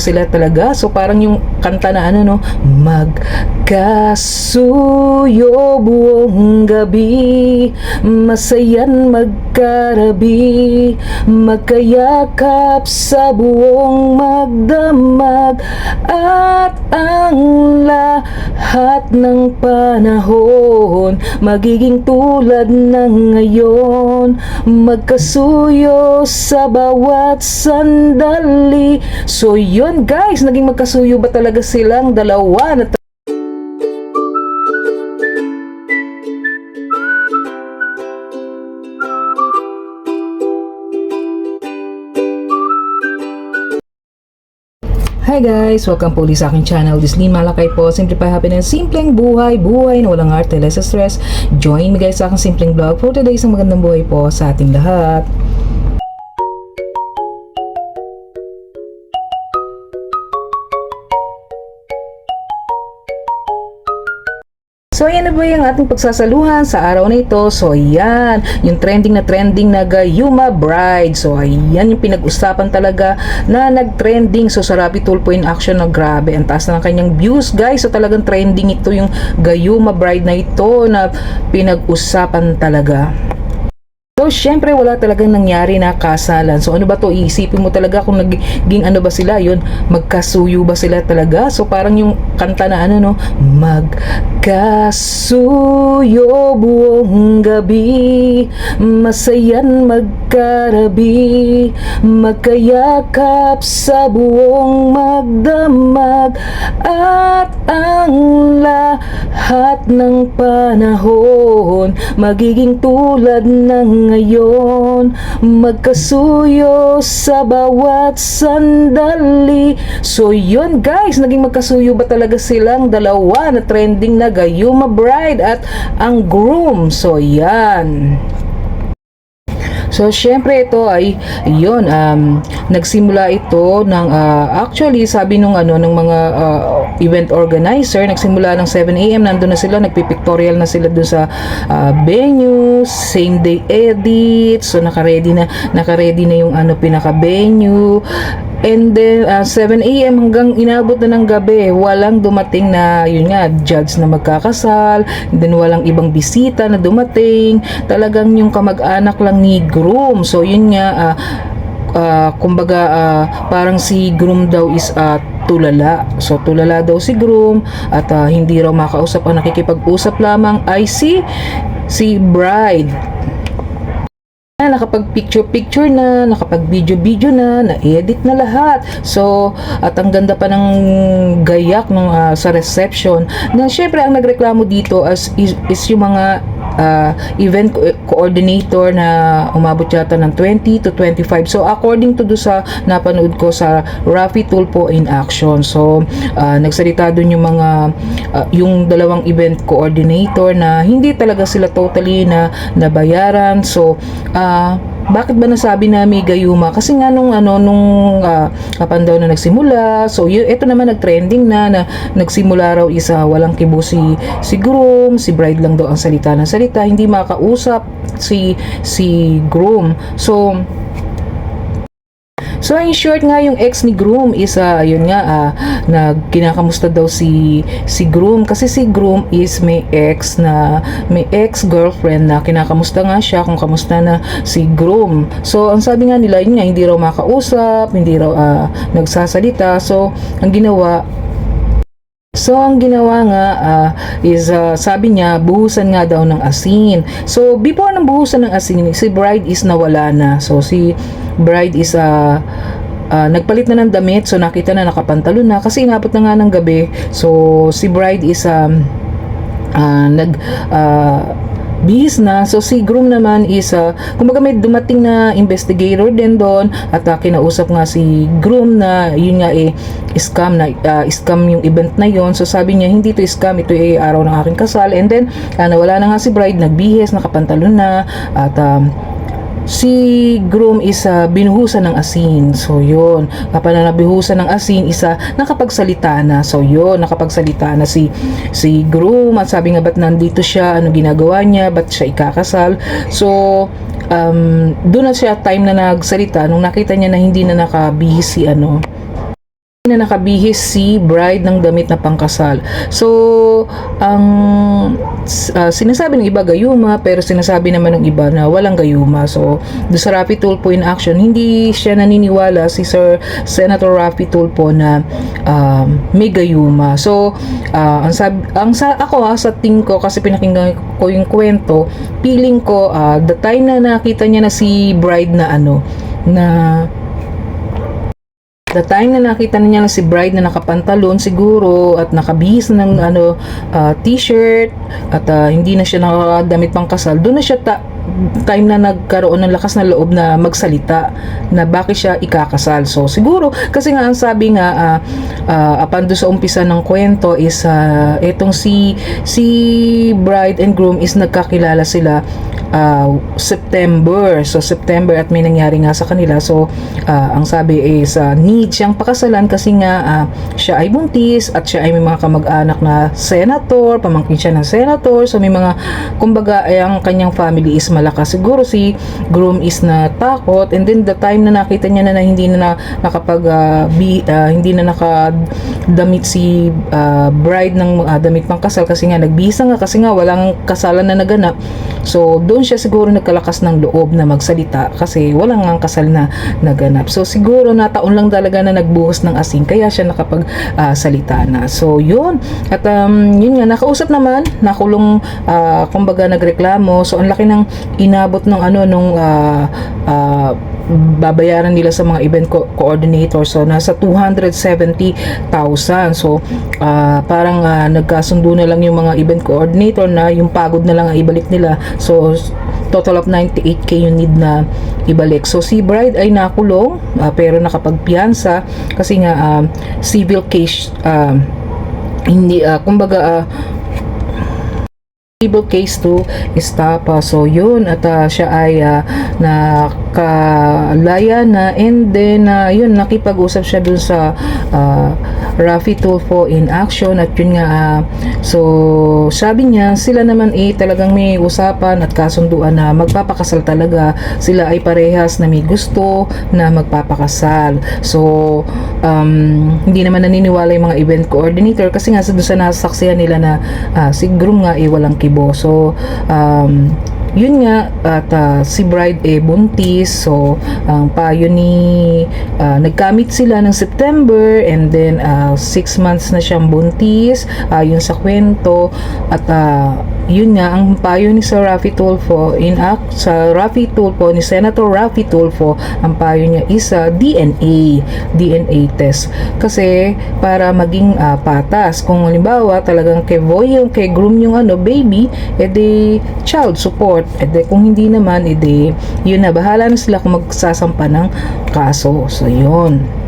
sila talaga. So parang yung kanta na ano no, magkasuyo buong gabi, masayan magkarabi, magkayakap sa buong magdamag. At ang lahat ng panahon magiging tulad ng ngayon. Magkasuyo sa bawat sandali. So yun guys naging magkasuyo ba talaga silang dalawa na Hi guys! Welcome po ulit sa aking channel. This Lynn Malakay po. Simplify Happiness. Simpleng buhay. Buhay na walang arte, less stress. Join me guys sa aking simpleng vlog for today. Isang magandang buhay po sa ating lahat. So, ayan na ba yung ating pagsasaluhan sa araw na ito? So, ayan, yung trending na trending na Gayuma Bride. So, ayan yung pinag-usapan talaga na nag-trending. So, sa Rapid Tulpo in Action na grabe. Ang taas na ng kanyang views, guys. So, talagang trending ito yung Gayuma Bride na ito na pinag-usapan talaga. So, syempre, wala talagang nangyari na kasalan. So, ano ba to? Iisipin mo talaga kung naging ano ba sila, yun, magkasuyo ba sila talaga? So, parang yung kanta na ano, no? Magkasuyo buong gabi, masayan magkarabi, magkayakap sa buong magdamag, at ang lahat ng panahon magiging tulad ng ngayon. Magkasuyo sa bawat sandali. So yun guys naging magkasuyo ba talaga silang dalawa na trending na Gayuma Bride at ang groom? So yan So, syempre ito ay, yun, um, nagsimula ito ng, ah, actually, sabi nung ano, ng mga ah, event organizer, nagsimula ng 7 a.m. Nandun na sila, nagpipictorial na sila dun sa ah, venue, same day edit, so naka-ready na, naka-ready na yung ano, pinaka-venue, And then, ah, 7 a.m. hanggang inabot na ng gabi, walang dumating na, yun nga, judge na magkakasal, and then walang ibang bisita na dumating, talagang yung kamag-anak lang ni groom. So, yun nga, ah, ah, kumbaga, ah, parang si groom daw is ah, tulala. So, tulala daw si groom at ah, hindi raw makausap ang nakikipag-usap lamang ay si si bride nakapag-picture-picture na, nakapag-video-video na, na-edit na lahat. So, at ang ganda pa ng gayak nung ah, sa reception na syempre ang nagreklamo dito as is, is yung mga ah, event co- coordinator na umabot yata ng 20 to 25. So, according to do sa napanood ko sa Rafi Tulpo in action. So, ah, nagsalita dun yung mga ah, yung dalawang event coordinator na hindi talaga sila totally na nabayaran. So, ah, bakit ba nasabi na may gayuma? Kasi nga nung ano nung uh, kapan daw na nagsimula. So yun, ito naman nagtrending na na nagsimula raw isa walang kibo si si groom, si bride lang daw ang salita ng salita, hindi makausap si si groom. So So in short nga yung ex ni groom is uh, yun nga uh, nag kinakamusta daw si si groom kasi si groom is may ex na may ex girlfriend na kinakamusta nga siya kung kamusta na si groom. So ang sabi nga nila yun nga hindi raw makausap, hindi raw uh, nagsasalita. So ang ginawa So, ang ginawa nga ah, is ah, sabi niya, buhusan nga daw ng asin. So, before ng buhusan ng asin, si bride is nawala na. So, si bride is ah, ah, nagpalit na ng damit. So, nakita na nakapantalon na kasi inabot na nga ng gabi. So, si bride is um, ah, nag ah, bihis na. So si groom naman is uh, kumbaga may dumating na investigator din doon at uh, kinausap nga si groom na yun nga eh scam na uh, scam yung event na yon. So sabi niya hindi to scam ito eh araw ng aking kasal and then uh, nawala na nga si bride nagbihis nakapantalon na at um, si groom is uh, binuhusan ng asin. So, yun. Kapag na nabihusan ng asin, isa nakapagsalita na. So, yun. Nakapagsalita na si, si groom. At sabi nga, ba't nandito siya? Ano ginagawa niya? Ba't siya ikakasal? So, um, doon na siya time na nagsalita nung nakita niya na hindi na nakabihis si ano na nakabihis si bride ng damit na pangkasal. So, ang ah, sinasabi ng iba gayuma, pero sinasabi naman ng iba na walang gayuma. So, do sa Rafi Tulfo in action, hindi siya naniniwala si Sir Senator Rafi Tulfo na um, may gayuma. So, ah, ang, sab- ang sa ako ha, sa tingin ko, kasi pinakinggan ko yung kwento, feeling ko, ah, the time na nakita niya na si bride na ano, na The time na nakita niya na si bride na nakapantalon siguro at nakabihis ng ano ah, t-shirt at ah, hindi na siya nakadamit pang kasal, doon na siya ta- time na nagkaroon ng lakas na loob na magsalita na bakit siya ikakasal. So siguro kasi nga ang sabi nga ah, ah, apan doon sa umpisa ng kwento is ah, etong si si bride and groom is nagkakilala sila ah, September. So September at may nangyari nga sa kanila. So ah, ang sabi is ah, need siyang pakasalan kasi nga ah, siya ay buntis at siya ay may mga kamag-anak na senator, pamangkin siya ng senator. So may mga kumbaga ay ang kanyang family is malakas. Siguro si groom is na takot and then the time na nakita niya na, na hindi na, na nakapag ah, bi- ah, hindi na nakadamit si ah, bride ng ah, damit pang kasal kasi nga nagbisa nga kasi nga walang kasalan na naganap. So doon siya siguro nagkalakas ng loob na magsalita kasi walang nga kasal na naganap. So siguro nataon lang talaga na nagbuhos ng asin kaya siya nakapag ah, salita na. So yun. At um, yun nga nakausap naman, nakulong ah, kumbaga nagreklamo. So ang laki ng inabot ng ano nung ah, ah, babayaran nila sa mga event co- coordinator. So nasa 270,000 so ah, parang ah, nagkasundo na lang yung mga event coordinator na yung pagod na lang ang ibalik nila. So total of 98k yung need na ibalik. So si bride ay nakulong ah, pero nakapagpiyansa kasi nga ah, civil case ah, hindi ah, kumbaga ah, civil case to estapa. So yun at ah, siya ay ah, nakalaya na and then ah, yun nakipag-usap siya dun sa ah, Rafi Tulfo in action at yun nga ah, so sabi niya sila naman eh talagang may usapan at kasunduan na magpapakasal talaga sila ay parehas na may gusto na magpapakasal so um, hindi naman naniniwala yung mga event coordinator kasi nga sa sa nasaksihan nila na ah, si groom nga eh walang so um, yun nga at ah, si bride eh buntis. So ang payo ni ah, nagkamit sila ng September and then 6 months na siyang buntis ayon sa kwento. At ah, yun nga ang payo ni Sir Rafi Tulfo in act sa Rafi Tulfo ni Senator Rafi Tulfo ang payo niya is ah, DNA DNA test. Kasi para maging ah, patas kung halimbawa talagang kay boy yung kay groom yung ano baby edi child support edi kung hindi naman edi yun na. Bahala na sila kung magsasampa ng kaso. So yun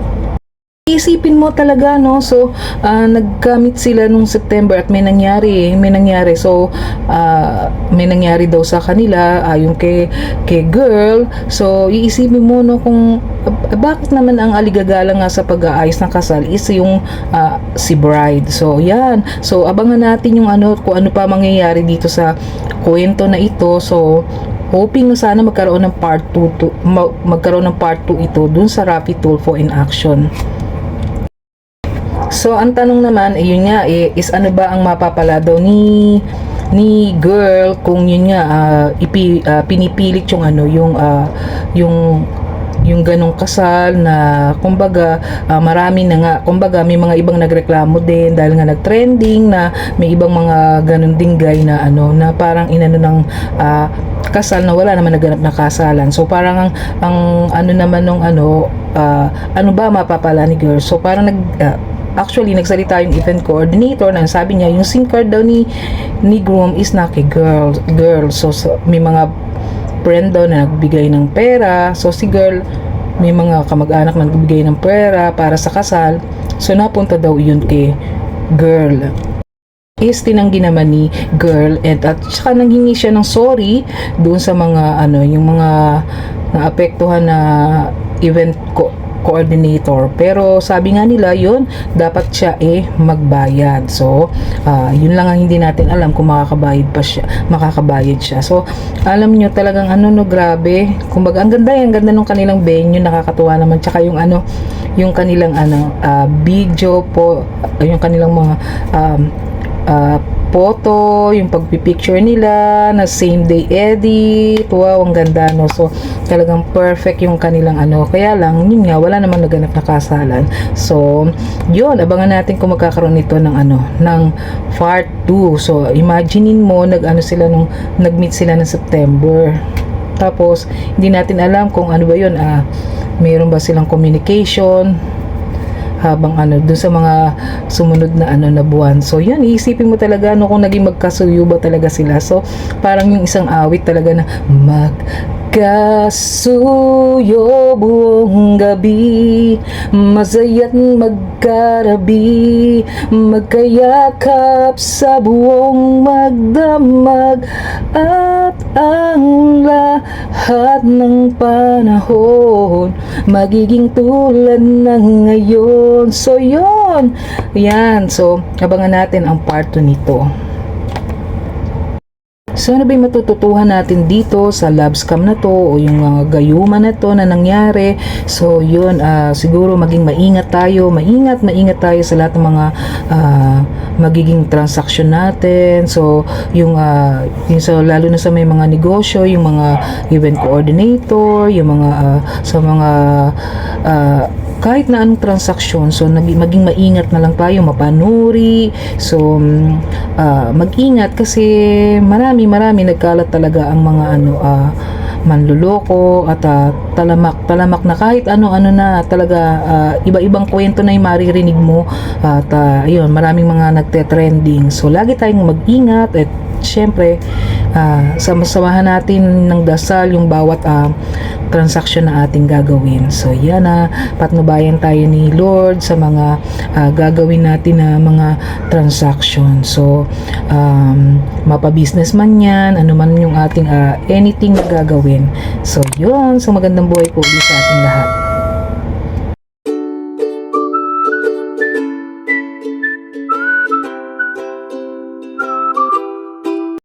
Isipin mo talaga no? So ah, nagkamit sila nung September at may nangyari may nangyari. So ah, may nangyari daw sa kanila ayon kay kay girl. So iisipin mo no kung ah, bakit naman ang aligagala nga sa pag-aayos ng kasal is yung ah, si bride. So yan. So abangan natin yung ano kung ano pa mangyayari dito sa kwento na ito. So hoping na sana magkaroon ng part 2 to, ma- magkaroon ng part 2 ito dun sa Rapi Tulfo in action So, ang tanong naman, eh, yun nga, eh, is ano ba ang mapapala daw ni ni girl kung yun nga ah, ipi, ah, pinipilit yung ano yung ah, yung yung ganong kasal na kumbaga ah, marami na nga kumbaga may mga ibang nagreklamo din dahil nga nagtrending na may ibang mga ganon dinggay na ano na parang inano ng ah, kasal na wala naman naganap na kasalan. So parang ang, ang ano naman nung ano ah, ano ba mapapala ni girl? So parang nag ah, Actually, nagsalita yung event coordinator na sabi niya, yung SIM card daw ni, ni groom is na kay girl. girl. So, so, may mga friend daw na nagbigay ng pera. So, si girl, may mga kamag-anak na nagbigay ng pera para sa kasal. So, napunta daw yun kay girl is tinanggi naman ni girl and at saka nanghingi siya ng sorry doon sa mga ano yung mga naapektuhan na event co- coordinator. Pero sabi nga nila, yun, dapat siya eh magbayad. So, ah, yun lang ang hindi natin alam kung makakabayad pa siya, makakabayad siya. So, alam nyo talagang ano no, grabe. Kumbaga, ang ganda yan, ganda nung kanilang venue, nakakatuwa naman. Tsaka yung ano, yung kanilang ano, ah, video po, yung kanilang mga um, ah, photo, yung pagpipicture nila na same day edit. Wow, ang ganda no. So, talagang perfect yung kanilang ano. Kaya lang, yun nga, wala namang naganap na kasalan. So, yun, abangan natin kung magkakaroon nito ng ano, ng part 2. So, imaginein mo, nag-ano sila nung, nag-meet sila ng September. Tapos, hindi natin alam kung ano ba yun, ah, mayroon ba silang communication, habang ano dun sa mga sumunod na ano na buwan. So yun, iisipin mo talaga no kung naging magkasuyo ba talaga sila. So parang yung isang awit talaga na magkasuyo buong gabi masaya't magkarabi magkayakap sa buong magdamag at ang lahat ng panahon magiging tulad ng ngayon. So, yun. Yan. So, abangan natin ang part 2 nito. So ano ba matututuhan natin dito sa love scam na to o yung mga gayuma na to na nangyari? So yun, ah, siguro maging maingat tayo, maingat, maingat tayo sa lahat ng mga ah, magiging transaction natin. So yung, ah, yung sa, lalo na sa may mga negosyo, yung mga event coordinator, yung mga ah, sa mga ah, kahit na anong transaksyon, so nag, maging maingat na lang tayo, mapanuri. So, ah, mag-ingat kasi marami, marami nagkalat talaga ang mga ano, ah, manluloko at ah, talamak, talamak na kahit ano-ano na talaga ah, iba-ibang kwento na yung maririnig mo at ah, ayun, maraming mga nagte-trending. So, lagi tayong mag-ingat at syempre, ah, sama-samahan natin ng dasal yung bawat ah, transaction na ating gagawin. So, yan na, patnubayan tayo ni Lord sa mga ah, gagawin natin na mga transaction. So, um, mapa-business man yan, ano man yung ating ah, anything na gagawin. So, yun. So, magandang buhay po ulit sa ating lahat.